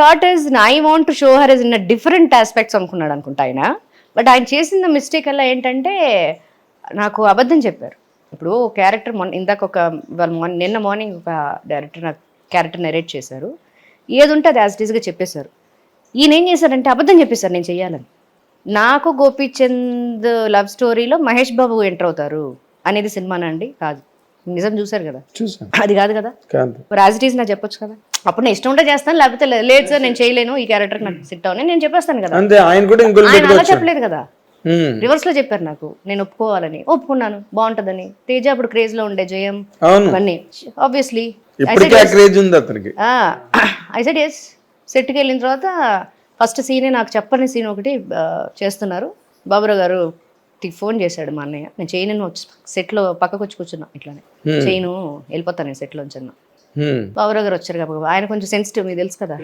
Thought is I want to show her is in different aspects అనుకున్నాడు అనుకుంటా ఆయన. But ఆయన చేసిన మిస్టేక్ అలా ఏంటంటే నాకు అబద్ధం చెప్పారు. ఇప్పుడు క్యారెక్టర్ మొన్న ఇందాక ఒక వాళ్ళ నిన్న మార్నింగ్ ఒక డైరెక్టర్ నాకు క్యారెక్టర్ నెరేట్ చేశారు. ఏది ఉంటే అది యాజ్ ఇట్ ఈస్గా చెప్పేశారు. ఈయన ఏం చేశారంటే అబద్ధం చెప్పేశారు నేను చెయ్యాలని. నాకు గోపీచంద్ లవ్ స్టోరీలో మహేష్ బాబు ఎంటర్ అవుతారు అనేది సినిమానండి కాదు. నిజం చూశారు కదా? అది కాదు కదా? ఈస్ నాకు చెప్పొచ్చు కదా? అప్పుడు నేను ఇష్టం ఉంటే చేస్తాను లేకపోతే లేదు సార్ నేను చేయలేను ఈ క్యారెక్టర్ నాకు సిట్ అవును నేను చెప్పేస్తాను కదా. అంతే ఆయన కూడా ఇంకొకరు ఆయన అలా చెప్పలేదు కదా? రివర్స్లో చెప్పారు నాకు నేను ఒప్పుకోవాలని. ఒప్పుకున్నాను బాగుంటదని. తేజ అప్పుడు క్రేజ్లో ఉండే జయం ఇవన్నీ. ఆబ్వియస్లీ ఇప్పటికే ఆ క్రేజ్ ఉంది అతనికి. ఐ సెడ్ ఎస్ సెట్కి వెళ్ళిన తర్వాత ఫస్ట్ సీనే నాకు చెప్పని సీన్ ఒకటి చేస్తున్నారు. బాబురావు గారు ఫోన్ చేశాడు మా అన్నయ్య. నేను చేయను వచ్చి సెట్లో పక్కకు వచ్చి కూర్చున్నా ఇట్లానే. చేయను వెళ్ళిపోతాను నేను సెట్లో అన్న. బాబురావు గారు వచ్చారు కాబట్టి ఆయన కొంచెం సెన్సిటివ్ మీకు తెలుసు కదా.